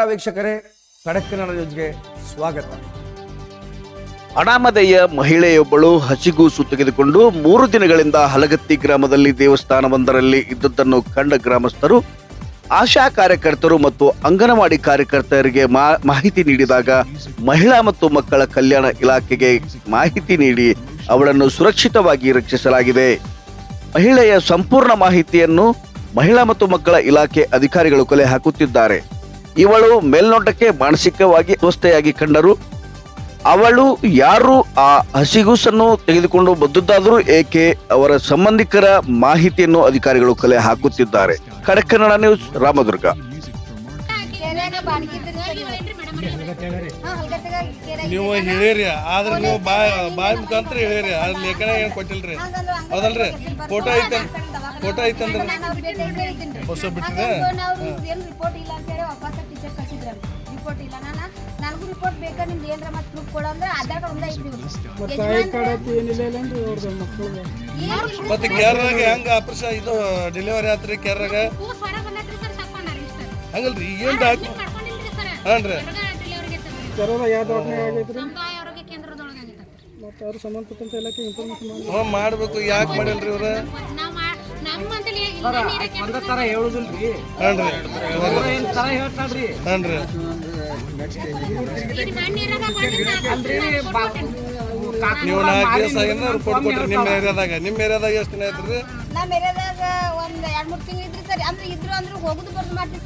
ವೀಕ್ಷಕರೇ ಕನ್ನಡ ನ್ಯೂಸ್ಗೆ ಸ್ವಾಗತ. ಅನಾಮಧೇಯ ಮಹಿಳೆಯೊಬ್ಬಳು ಹಸಿಗೂಸು ತೆಗೆದುಕೊಂಡು ಮೂರು ದಿನಗಳಿಂದ ಹಲಗತ್ತಿ ಗ್ರಾಮದಲ್ಲಿ ದೇವಸ್ಥಾನವೊಂದರಲ್ಲಿ ಇದ್ದದ್ದನ್ನು ಕಂಡ ಗ್ರಾಮಸ್ಥರು, ಆಶಾ ಕಾರ್ಯಕರ್ತರು ಮತ್ತು ಅಂಗನವಾಡಿ ಕಾರ್ಯಕರ್ತರಿಗೆ ಮಾಹಿತಿ ನೀಡಿದಾಗ ಮಹಿಳಾ ಮತ್ತು ಮಕ್ಕಳ ಕಲ್ಯಾಣ ಇಲಾಖೆಗೆ ಮಾಹಿತಿ ನೀಡಿ ಅವಳನ್ನು ಸುರಕ್ಷಿತವಾಗಿ ರಕ್ಷಿಸಲಾಗಿದೆ. ಮಹಿಳೆಯ ಸಂಪೂರ್ಣ ಮಾಹಿತಿಯನ್ನು ಮಹಿಳಾ ಮತ್ತು ಮಕ್ಕಳ ಇಲಾಖೆ ಅಧಿಕಾರಿಗಳು ಕೊಲೆ ಹಾಕುತ್ತಿದ್ದಾರೆ. ಇವಳು ಮೇಲ್ನೋಟಕ್ಕೆ ಮಾನಸಿಕವಾಗಿ ಅಸ್ವಸ್ಥೆಯಾಗಿ ಕಂಡರು. ಅವಳು ಯಾರು ಆ ಹಸಿಗೂಸನ್ನು ತೆಗೆದುಕೊಂಡು ಬಂದದ್ದಾದರೂ ಏಕೆ ಅವರ ಸಂಬಂಧಿಕರ ಮಾಹಿತಿಯನ್ನು ಅಧಿಕಾರಿಗಳು ಕಲೆ ಹಾಕುತ್ತಿದ್ದಾರೆ. ಕಡಕನ್ನಡ ಕನ್ನಡ ನ್ಯೂಸ್, ರಾಮದುರ್ಗ. ನೀವು ಹೇಳಿರಿ, ಆದ್ರೆ ನೀವು ಬಾಯಿ ಬಾಯಿ ಮುಖಾಂತರ ಹೇಳಿರಿ. ಅದ್ರ ಲೇಖನ ಏನು ಕೊಟ್ಟಿಲ್ರಿ? ಹೌದಲ್ರಿ? ಫೋಟೋ ಐತೆ ಫೋಟೋ ಐತಂದ್ರಿ ಅವ್ರ್ ಹೊಸ ಬಿಟ್ಟಿನ ಏನು ರಿಪೋರ್ಟ್ ಇಲ್ಲ ಅಂತ ಹೇಳಿ ವಾಪಸ್ ಟೀಚರ್ ಕಳ್ಸಿದ್ರ ರಿಪೋರ್ಟ್ ಇಲ್ಲ. ನಾನು ನನಗೂ ರಿಪೋರ್ಟ್ ಬೇಕಾ? ನಿಮ್ದು ಏನ್ರ ಮತ್ತೆ ಪ್ರೂಫ್ ಕೊಡ ಅಂದ್ರೆ ಆಧಾರ್ ಕಾರ್ಡ್ ಒಂದೇ ಮತ್ತೆ ಕೇರಳಾಗ ಹೆಂಗ ಆಪರೇಷನ್ ಇದು ಡೆಲಿವರಿ ಆತ್ರಿ ಕೇರಳಾಗ ಹಂಗಲ್ರಿ ಏನ್ ಡಾಕ್ ಯಾವ ಹ್ಞೂ ಮಾಡ್ಬೇಕು. ಯಾಕೆ ಮಾಡಿಲ್ರಿ ಇವ್ರ? ಹೇಳ್ತಾಳ್ರಿ. ಹಾನ್ರಿ ನೀರಾಗ ಬಂದಿದ್ದ ನೀವು ನಾಲ್ಕು ದಿವಸ ಆಗಿಂದ ರಿಪೋರ್ಟ್ ಕೊಟ್ರಿ ನಿಮ್ಮ ಏರಿಯಾದಾಗ. ನಿಮ್ಮ ಏರಿಯಾದಾಗ ಎಷ್ಟು ದಿನ ಐತ್ರಿ ನಮ್ಮ ಏರಿಯಾದಾಗ ಒಂದ್ ಎರಡ್ ಮೂರ್ ತಿಂಗಳು ಇದ್ರಿ ಸರಿ. ಅಂದ್ರೆ ಇದ್ರು ಅಂದ್ರೆ ಹೋಗುದು ಬರ್ದು ಮಾಡ್ತೀವಿ